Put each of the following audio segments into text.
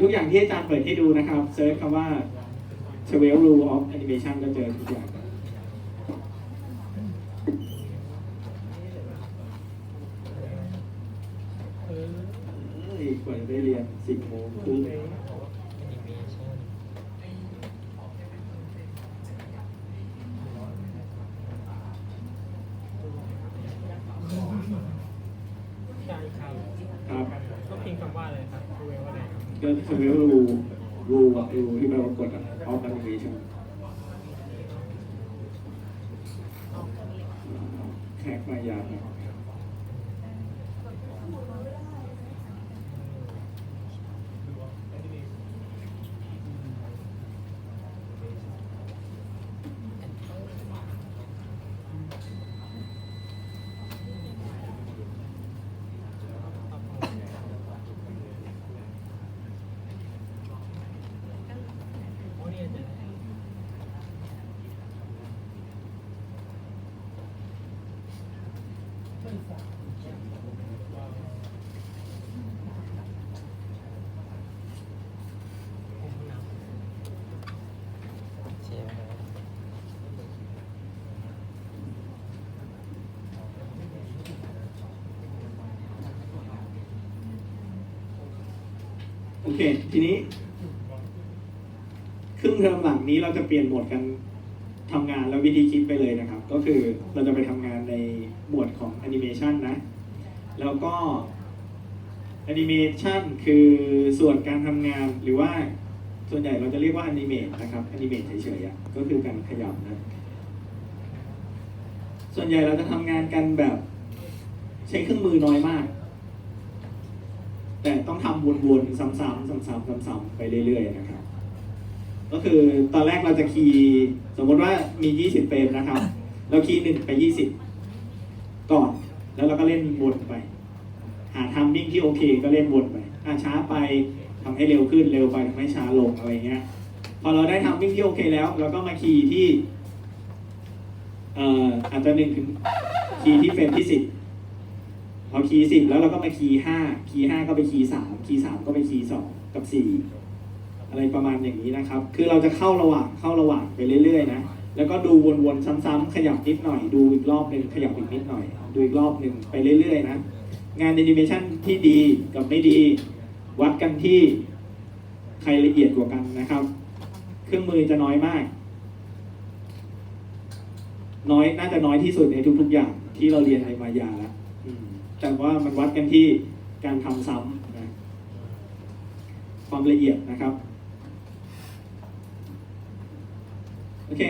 ทุกอย่างที่อาจารย์เปิดให้ดูนะครับเซิร์ชคำว่า12 rule of animation ก็เจอทุกอย่างเอ้ยกว่าจะได้เรียนสิบโมงครึ่ง ใช่ครับ ครับ ต้องพิมพ์คำว่าอะไรครับดูเอง ก็คือะไรครับก็12 rule rule อะ rule ที่แปลว่ากฎอะ of animation แขกมายาครับ เค ทีนี้ ครึ่งเทอมหลังนี้เราจะเปลี่ยนโหมดกันทำงานแล้ววิธีคิดไปเลยนะครับ ก็คือเราจะไปทำงานในหมวดของแอนิเมชันนะ แล้วก็แอนิเมชันคือส่วนการทำงานหรือว่าส่วนใหญ่เราจะเรียกว่าแอนิเมตนะครับแอนิเมตเฉยๆก็คือการขยับนะส่วนใหญ่เราจะทำงานกันแบบ ใช้เครื่องมือน้อยมาก แต่ต้องทำวนๆซ้ำๆซ้ำๆซ้ำๆไปเรื่อยๆนะครับ ก็คือตอนแรกเราจะคีย์สมมติว่ามี 20 เฟรมนะครับ เราคีย์หนึ่งไป 20 ก่อน แล้วเราก็เล่นวนไป หาทัมมิ่งที่โอเคก็เล่นวนไปอะช้าไปทำให้เร็วขึ้นเร็วไปทำให้ช้าลงอะไรเงี้ย พอเราได้ทัมมิ่งที่โอเคแล้ว เราก็มาคีย์ที่เอ่ออาจจะหนึ่งถึงคีย์ที่เฟรมที่สิบ พอคีย์สิบแล้วเราก็มาคีย์ห้าคีย์ห้าก็ไปคีย์สามคีย์สามก็ไปคีย์สองกับสี่อะไรประมาณอย่างนี้นะครับ คือเราจะเข้าระหว่างเข้าระหว่างไปเรื่อยๆนะ แล้วก็ดูวนๆซ้ำๆขยับนิดหน่อย ดูอีกรอบหนึ่งขยับอีกนิดหน่อย ดูอีกรอบหนึ่งไปเรื่อย ๆ นะ งานแอนิเมชันที่ดีกับไม่ดี วัดกันที่ใครละเอียดกว่ากันนะครับ เครื่องมือจะน้อยมาก น้อยน่าจะน้อยที่สุดในทุก ๆ อย่างที่เราเรียนในมายาแล้ว แต่ว่ามันวัดกันที่การทำซ้ำนะความละเอียดนะครับ โอเค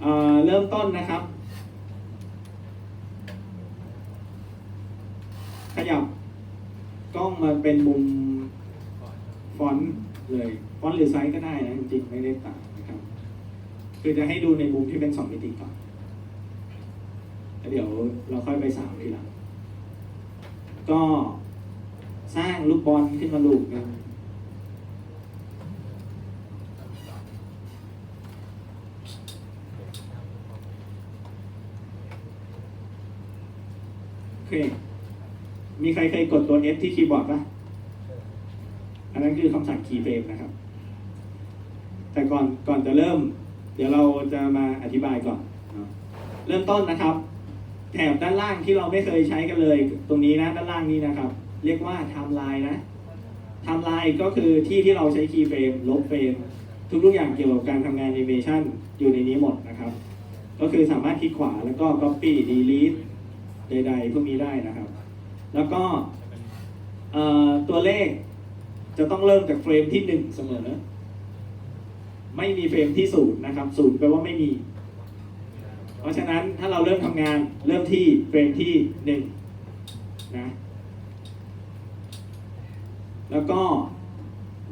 เอเริ่มต้นนะครับ ขยับกล้องมาเป็นมุมฟอนต์เลยฟอนต์หรือไซส์ก็ได้นะจริงๆไม่ได้ต่างนะครับ คือจะให้ดูในมุมที่เป็นสองมิติก่อน เดี๋ยวเราค่อยไปสามทีหลัง ก็สร้างลูกบอลขึ้นมาลูกหนึงโอเค มีใครเคยกดตัว F ที่คีย์บอร์ดปะอันนั้นคือคำสั่ง key frame นะครับ แต่ก่อนก่อนจะเริ่ม เดี๋ยวเราจะมาอธิบายก่อน เริ่มต้นนะครับ แถบด้านล่างที่เราไม่เคยใช้กันเลย ตรงนี้นะด้านล่างนี้นะครับ เรียกว่า timeline นะ timeline ก็คือที่ที่เราใช้ key frame ลบเฟรมทุกๆอย่างเกี่ยวกับการทำงาน animation อยู่ในนี้หมดนะครับ ก็คือสามารถคลิกขวาแล้วก็ copy delete ใดๆพวกนี้ได้นะครับ แล้วก็ตัวเลขจะต้องเริ่มจากเฟรมที่หนึ่งเสมอ ไม่มีเฟรมที่ศูนย์นะครับศูนย์แปลว่าไม่มี เพราะฉะนั้นถ้าเราเริ่มทำงานเริ่มที่เฟรมที่หนึ่งนะแล้วก็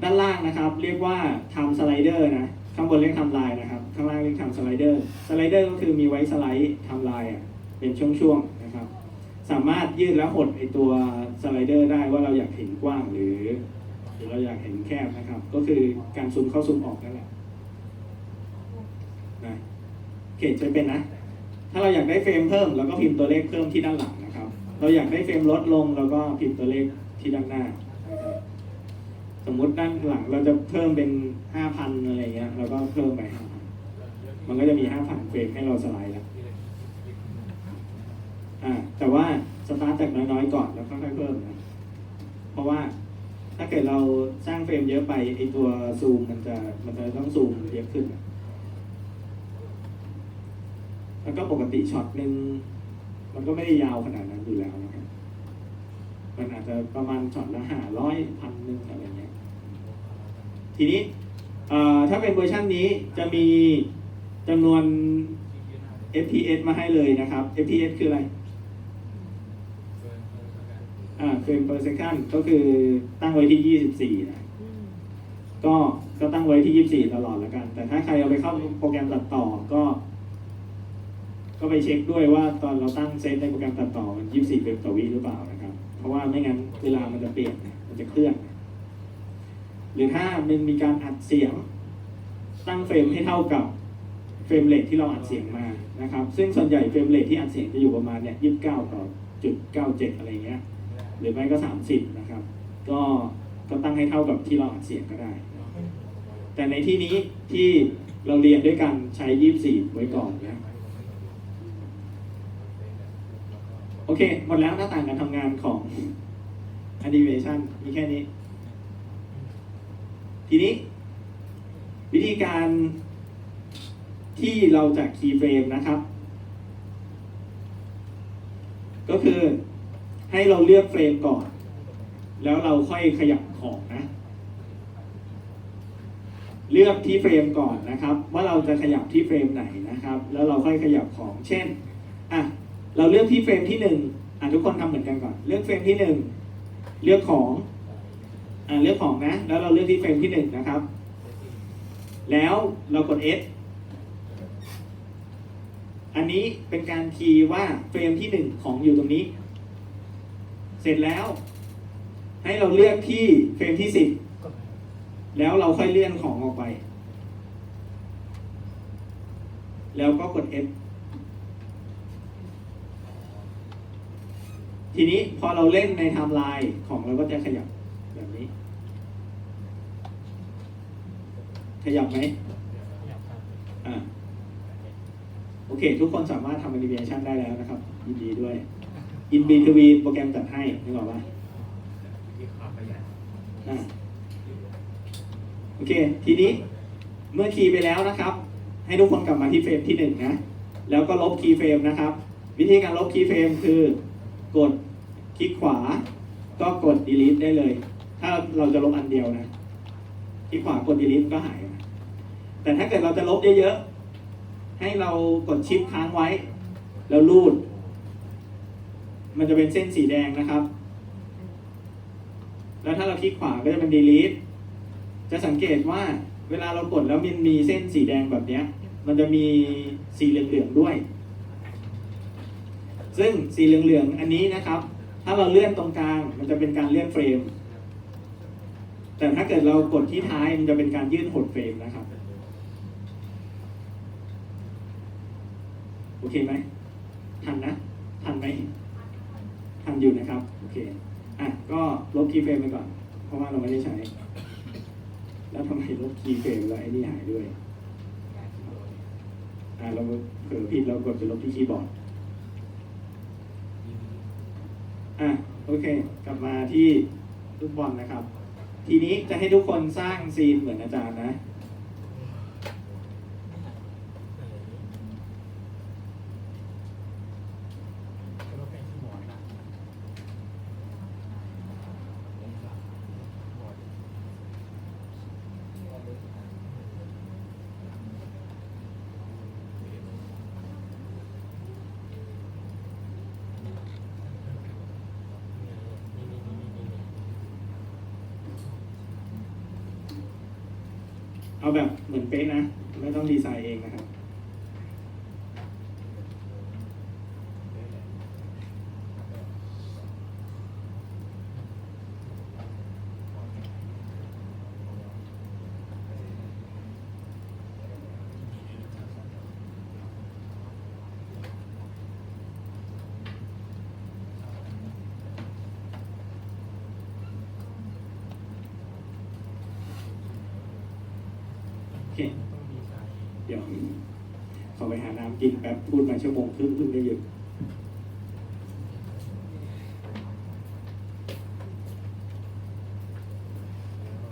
ด้านล่างนะครับ เรียกว่า time slider นะข้างบนเรียก time line นะครับ ข้างล่างเรียก time slider slider ก็คือมีไว้สไลด์ time line อะเป็นช่วงๆนะครับ สามารถยืดและหดไอตัวสไลเดอร์ได้ว่าเราอยากเห็นกว้างหรือหรือเราอยากเห็นแคบนะครับ ก็คือการซูมเข้าซูมออกนั่นแหละนะเคใช้เป็นนะ ถ้าเราอยากได้เฟรมเพิ่มเราก็พิมพ์ตัวเลขเพิ่มที่ด้านหลังนะครับ เราอยากได้เฟรมลดลงเราก็พิมพ์ตัวเลขที่ด้านหน้า สมมุติด้านหลังเราจะเพิ่มเป็นห้าพันอะไรเงี้ยเราก็เพิ่มไป มันก็จะมีห้าพันเฟรมให้เราสไลด์แล้วอ่าแต่ว่าสตาร์ทจากน้อยๆก่อนแล้วค่อยๆเพิ่มนะ เพราะว่าถ้าเกิดเราสร้างเฟรมเยอะไปไอตัวซูมมันจะมันจะต้องซูมเยอะขึ้น อะแล้วก็ปกติช็อตหนึ่งมันก็ไม่ได้ยาวขนาดนั้นอยู่แล้วนะครับมันอาจจะประมาณช็อตละห้าร้อยพันหนึ่งอะไรเงี้ยทีนี้เอ่อถ้าเป็นเวอร์ชันนี้จะมีจำนวน fps มาให้เลยนะครับ fps คืออะไรอ่าเฟรม per second ก็คือตั้งไว้ที่ 24 นะ ก็ก็ตั้งไว้ที่ 24 ตลอดแล้วกัน แต่ถ้าใครเอาไปเข้าโปรแกรมตัดต่อก็ ก็ไปเช็คด้วยว่าตอนเราตั้งเซตในโปรแกรมตัดต่อมัน 24เฟรมต่อวิหรือเปล่านะครับ เพราะว่าไม่งั้นเวลามันจะเปลี่ยน มันจะเคลื่อน หรือถ้ามันมีการอัดเสียง ตั้งเฟรมให้เท่ากับเฟรมเรทที่เราอัดเสียงมานะครับ ซึ่งส่วนใหญ่เฟรมเรทที่อัดเสียงจะอยู่ประมาณเนี่ย29ต่อจุด97อะไรเงี้ย หรือไม่ก็ 30 นะครับ ก็ก็ตั้งให้เท่ากับที่เราอัดเสียงก็ได้ แต่ในที่นี้ที่เราเรียนด้วยกันใช้ 24 ไว้ก่อนนะ โอเค หมดแล้วหน้าต่างการทำงานของ Animation มีแค่นี้ ทีนี้ วิธีการที่เราจะคีย์เฟรมนะครับ ก็คือให้เราเลือกเฟรมก่อน แล้วเราค่อยขยับของนะ เลือกที่เฟรมก่อนนะครับ ว่าเราจะขยับที่เฟรมไหนนะครับ แล้วเราค่อยขยับของ เช่น อะ เราเลือกที่เฟรมที่หนึ่งอะทุกคนทำเหมือนกันก่อน เลือกเฟรมที่หนึ่งเลือกของอะเลือกของนะ แล้วเราเลือกที่เฟรมที่หนึ่งนะครับ แล้วเรากด S อันนี้เป็นการคีย์ว่าเฟรมที่หนึ่งของอยู่ตรงนี้ เสร็จแล้ว ให้เราเลือกที่เฟรมที่สิบแล้วเราค่อยเลื่อนของออกไป แล้วก็กด F ทีนี้พอเราเล่นในไทม์ไลน์ของเราก็จะขยับแบบนี้ ขยับไหมอ่าโอเค ทุกคนสามารถทำแอนิเมชันได้แล้วนะครับ ยินดีด้วยอินบีทวีโปรแกรมจัดให้นึกออกปะอ่าโอเค ทีนี้เมื่อคีย์ไปแล้วนะครับ ให้ทุกคนกลับมาที่เฟรมที่หนึ่งนะ แล้วก็ลบคีย์เฟรมนะครับ วิธีการลบคีย์เฟรมคือ กดคลิกขวา ก็กด delete ได้เลย ถ้าเราจะลบอันเดียวนะ คลิกขวากด delete ก็หายนะแต่ถ้าเกิดเราจะลบเยอะๆ ให้เรากดชิปค้างไว้ แล้วลูด มันจะเป็นเส้นสีแดงนะครับ แล้วถ้าเราคลิกขวาก็จะเป็น delete จะสังเกตว่าเวลาเรากดแล้วมันมีเส้นสีแดงแบบนี้ มันจะมีสีเหลืองๆด้วย ซึ่งสีเหลืองๆอันนี้นะครับ ถ้าเราเลื่อนตรงกลางมันจะเป็นการเลื่อนเฟรม แต่ถ้าเกิดเรากดที่ท้ายมันจะเป็นการยื่นหดเฟรมนะครับโอเคไหมทันนะทันไหมทันอยู่นะครับโอเคอะก็ลบคีย์เฟรมไปก่อน เพราะว่าเราไม่ได้ใช้ แล้วทำไมลบคีย์เฟรมแล้วไอ้นี่หายด้วยอ่าเราเผลอผิดเรากดไปลบที่คีย์บอร์ด อะโอเค กลับมาที่ลูกบอลนะครับ ทีนี้จะให้ทุกคนสร้างซีนเหมือนอาจารย์นะ ก็เป็นที่หมอนนะ เอาแบบเหมือนเป๊ะนะ ไม่ต้องดีไซน์เองนะครับ เคต้องดีใจเดี๋ยวขอไปหาน้ำกินแป๊บพูดมาชั่วโมงครึ่งเพิ่งได้หยุด